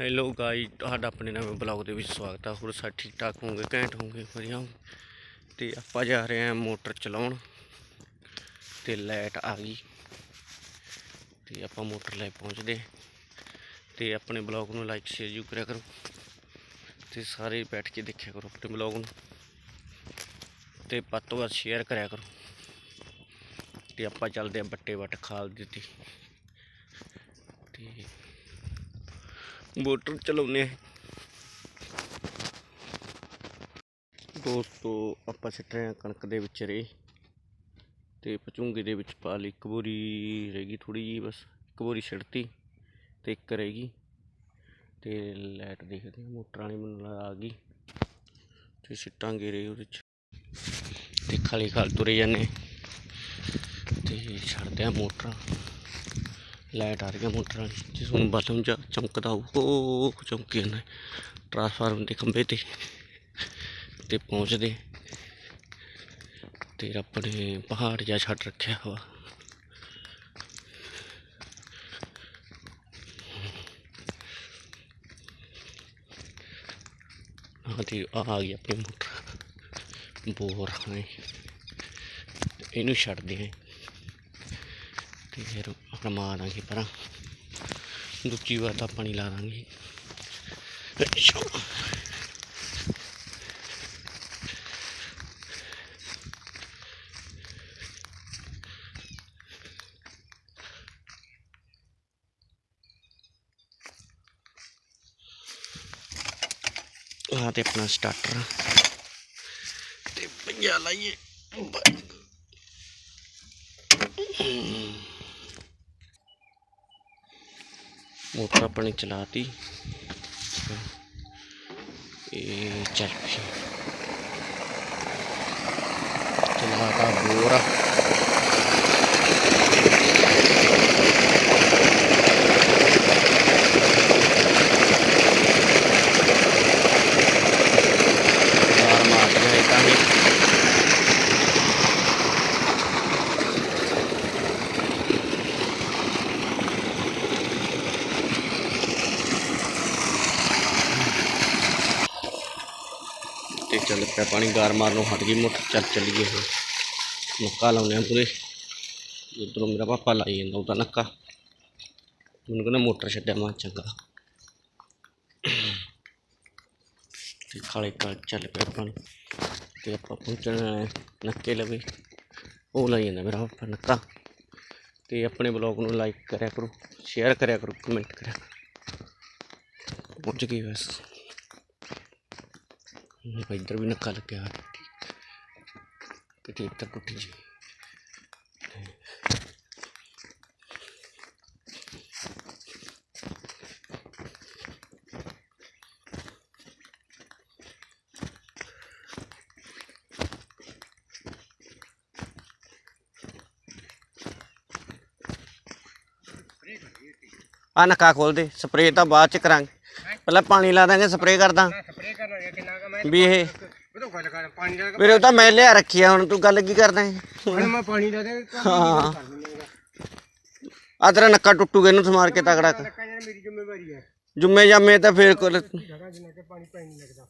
Hello ਗਾਈ ਤੁਹਾਡਾ ਆਪਣੇ ਨਵੇਂ ਬਲੌਗ ਦੇ ਵਿੱਚ ਸਵਾਗਤ ਹੈ ਹੋਰ ਸਾਰੇ ਠੀਕ ਠਾਕ ਹੋਗੇ ਘੈਂਟ ਹੋਵੋਗੇ, ਵਧੀਆ ਹੋਵੋਗੇ। ਤੇ ਆਪਾਂ ਜਾ ਰਹੇ ਹਾਂ ਮੋਟਰ ਚਲਾਉਣ। ਤੇ ਲਾਈਟ ਆ ਗਈ। ਤੇ ਆਪਾਂ ਮੋਟਰ ਲੈ ਪਹੁੰਚਦੇ। ਤੇ ਆਪਣੇ ਬਲੌਗ ਨੂੰ ਲਾਈਕ ਸ਼ੇਅਰ ਜੂ ਕਰਿਆ ਕਰੋ। ਤੇ ਸਾਰੇ ਬੈਠ ਕੇ ਦੇਖਿਆ ਕਰੋ ਆਪਣੇ ਬਲੌਗ ਨੂੰ। ਤੇ ਵੱਧ ਤੋਂ ਵੱਧ ਸ਼ੇਅਰ ਕਰਿਆ ਕਰੋ। ਤੇ ਆਪਾਂ ਚੱਲਦੇ ਆ ਬੱਟੇ ਵੱਟ ਖਾਲ ਦਿੱਤੀ ਤੇ ਮੋਟਰ ਚਲਾਉਨੇ ਆ। ਦੋਸਤੋ, ਆਪਾਂ ਸਿੱਟ ਰਹੇ ਹਾਂ ਕਣਕ ਦੇ ਵਿੱਚ ਰੇ। ਤੇ ਪਚੂੰਗੇ ਦੇ ਵਿੱਚ ਪਾ ਲਈ। ਇੱਕ ਬੋਰੀ ਰਹਿ ਗਈ ਥੋੜੀ ਜੀ ਬਸ। ਇੱਕ ਬੋਰੀ ਛਿੜਤੀ ਤੇ ਇੱਕ ਰਹਿ ਗਈ। ਤੇ ਲਾਈਟ ਦੇਖਦੇ ਹਾਂ ਮੋਟਰ ਵਾਲੀ ਮੈਨੂੰ ਆ ਗਈ। ਤੇ ਸਿੱਟਾਂਗੇ ਰੇ ਉਹਦੇ ਚ। ਤੇ ਖਾਲੀ ਖਾਲ ਤੁਰੇ ਜਾਂਦੇ ਤੇ ਛੱਡਦੇ ਆ ਮੋਟਰਾਂ। ਲਾਈਟ ਆ ਰਹੀ ਹੈ ਮੋਟਰ ਵਾਲੀ ਜਿਸ ਨੂੰ ਬਲਮ ਜਾ ਚਮਕਦਾ ਉਹ ਚਮਕੀ ਜਾਂਦਾ ਹੈ। ਟਰਾਂਸਫਾਰਮਰ ਦੇ ਖੰਭੇ ਤੇ ਤੇ ਪਹੁੰਚਦੇ। ਤੇ ਆਪਣੇ ਪਹਾੜ ਜਿਹਾ ਛੱਡ ਰੱਖਿਆ ਵਾ। ਆਹ ਤੇ ਆ ਗਈ ਆਪਣੀ ਮੋਟਰ। ਬੋਰ ਹਾਂ ਇਹਨੂੰ ਛੱਡਦੇ ਹਾਂ ਤੇ ਫਿਰ ਆਪਣਾ ਮਾਰ ਦਾਂਗੇ ਪਰਾਂ ਦੂਜੀ ਵਾਰ ਤਾਂ ਪਾਣੀ ਲਾ ਦਾਂਗੇ। ਆ ਆਹ ਤੇ ਆਪਣਾ ਸਟਾਰਟਰ ਤੇ ਪੰਜਾ ਲਾਈਏ मोटर अपनी चलाती। चल। चला बोरा। ਤੇ ਚੱਲ ਪਿਆ ਪਾਣੀ, ਗਾਰ ਮਾਰਨੋਂ ਹਟ ਗਈ ਮੋਟਰ ਚੱਲ ਚੱਲੀਏ ਹੁਣ ਨੱਕਾ ਲਾਉਣੇ ਆ ਪੂਰੇ। ਉਧਰੋਂ ਮੇਰਾ ਪਾਪਾ ਲਾਈ ਜਾਂਦਾ ਉਹਦਾ ਨੱਕਾ। ਮੈਨੂੰ ਕਹਿੰਦਾ ਮੋਟਰ ਛੱਡਿਆ, ਮਾ ਚੰਗਾ। ਤੇ ਖਾਲੇ ਕਾਲ ਚੱਲ ਪਿਆ ਪਾਣੀ। ਤੇ ਆਪਾਂ ਪਹੁੰਚਣਾ ਹੈ ਨੱਕੇ ਲਵੇ। ਉਹ ਲਾਈ ਜਾਂਦਾ ਮੇਰਾ ਪਾਪਾ ਨੱਕਾ। ਤੇ ਆਪਣੇ ਬਲੌਗ ਨੂੰ ਲਾਈਕ ਕਰਿਆ ਕਰੋ ਸ਼ੇਅਰ ਕਰਿਆ ਕਰੋ ਕਮੈਂਟ ਕਰਿਆ ਕਰੋ। ਪਹੁੰਚ ਗਈ ਬਸ। ਹੁਣ ਇੱਧਰ ਵੀ ਨੱਕਾ ਲੱਗਿਆ ਹੋਇਆ ਤੇ ਠੀਕ ਤਾਂ ਟੁੱਟੀ ਜੀ। ਆ ਨੱਕਾ ਖੋਲ ਦੇ ਸਪਰੇਅ ਤਾਂ ਬਾਅਦ ਚ ਕਰਾਂਗੇ। ਪਹਿਲਾਂ ਪਾਣੀ ਲਾ ਦਾਂਗੇ ਸਪਰੇਅ ਕਰਦਾ ਸਪਰੇ ਕਰਨਾ ਹੈ ਕਿੰਨਾ ਕਾ ਮੈਂ ਵੀ ਇਹ ਉਹ ਤਾਂ ਗੱਲ ਕਰ ਪਾਣੀ ਦਾ ਵੀਰੇ ਉਹ ਤਾਂ ਮੈਂ ਲਿਆ ਰੱਖੀ ਆ ਹੁਣ ਤੂੰ ਗੱਲ ਕੀ ਕਰਦਾ ਹੈ ਹੁਣ ਮੈਂ ਪਾਣੀ ਦਾ ਦੇ ਹਾਂ ਆ ਤੇਰਾ ਨੱਕਾ ਟੁੱਟੂਗਾ ਇਹਨੂੰ ਸਮਾਰ ਕੇ ਤਗੜਾ। ਕਰ ਲੱਗਾ ਯਾਰ ਮੇਰੀ ਜ਼ਿੰਮੇਵਾਰੀ ਹੈ ਜੁੰਮੇ ਜਾਮੇ ਤਾਂ ਫੇਰ ਕੋਲ ਜਗ੍ਹਾ ਜਿੰਨਾ ਕਿ ਪਾਣੀ ਪੈ ਨਹੀਂ ਲੱਗਦਾ।